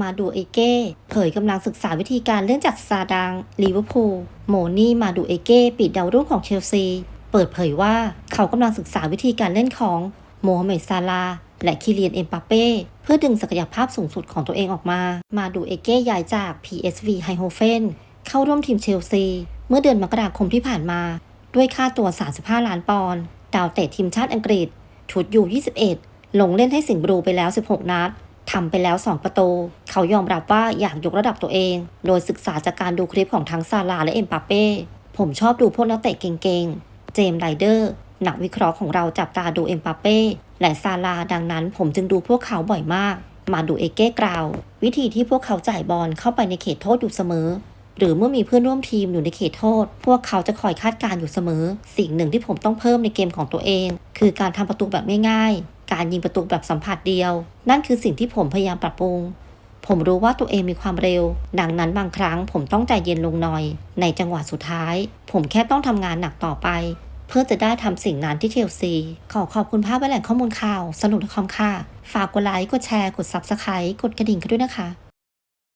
มาดูเอเก้เผยกำลังศึกษาวิธีการเล่นจากซาดังลิเวอร์พูลโมนี่มาดูเอเก้ปีดดาวรุ่งของเชลซี เปิดเผยว่าเขากำลังศึกษาวิธีการเล่นของโมฮัมเหม็ดซาลาและคิเลียนเอ็มปาเป้เพื่อดึงศักยภาพสูงสุดของตัวเองออกมา มาดูเอเก้ย้ายจาก PSV ไฮโฮเฟนเข้าร่วมทีมเชลซี เมื่อเดือนมกราคมที่ผ่านมา ด้วยค่าตัว 35 ล้านปอนด์ดาวเตะทีมชาติอังกฤษชุดอยู่21 ลงเล่นให้สิงห์บลูไปแล้ว 16 นัด ทำไปแล้ว 2 ประตู เขายอมรับว่าอยากยกระดับตัวเอง โดยศึกษาจากการดูคลิปของทั้งซาลาและเอ็มปาเป้ ผมชอบดูพวกนักเตะเก่งๆ เจมส์ไรเดอร์นักวิเคราะห์ของเราจับตาดูเอ็มปาเป้และซาลาดังนั้น ผมจึงดูพวกเขาบ่อยมาก มาดูเอเก้กล่าว วิธีที่พวกเขาจ่ายบอลเข้าไปในเขตโทษอยู่เสมอ หรือเมื่อมีเพื่อนร่วมทีมอยู่ในเขตโทษ พวกเขาจะคอยคาดการณ์อยู่เสมอ สิ่งหนึ่งที่ผมต้องเพิ่มในเกมของตัวเอง คือการทำประตูแบบง่ายๆ การยิงประตูแบบสัมผัสเดียว นั่นคือสิ่งที่ผมพยายามปรับปรุง ผมรู้ว่าตัวเองมีความเร็ว ดังนั้นบางครั้งผมต้องใจเย็นลงหน่อย ในจังหวะสุดท้าย ผมแค่ต้องทำงานหนักต่อไป เพื่อจะได้ทำสิ่งนั้นที่เชลซีขอขอบคุณภาพและแหล่งข้อมูลข่าว สนุกคอมค่ะ ฝากกดไลค์กดแชร์กด Subscribe กดกระดิ่งกันด้วยนะคะ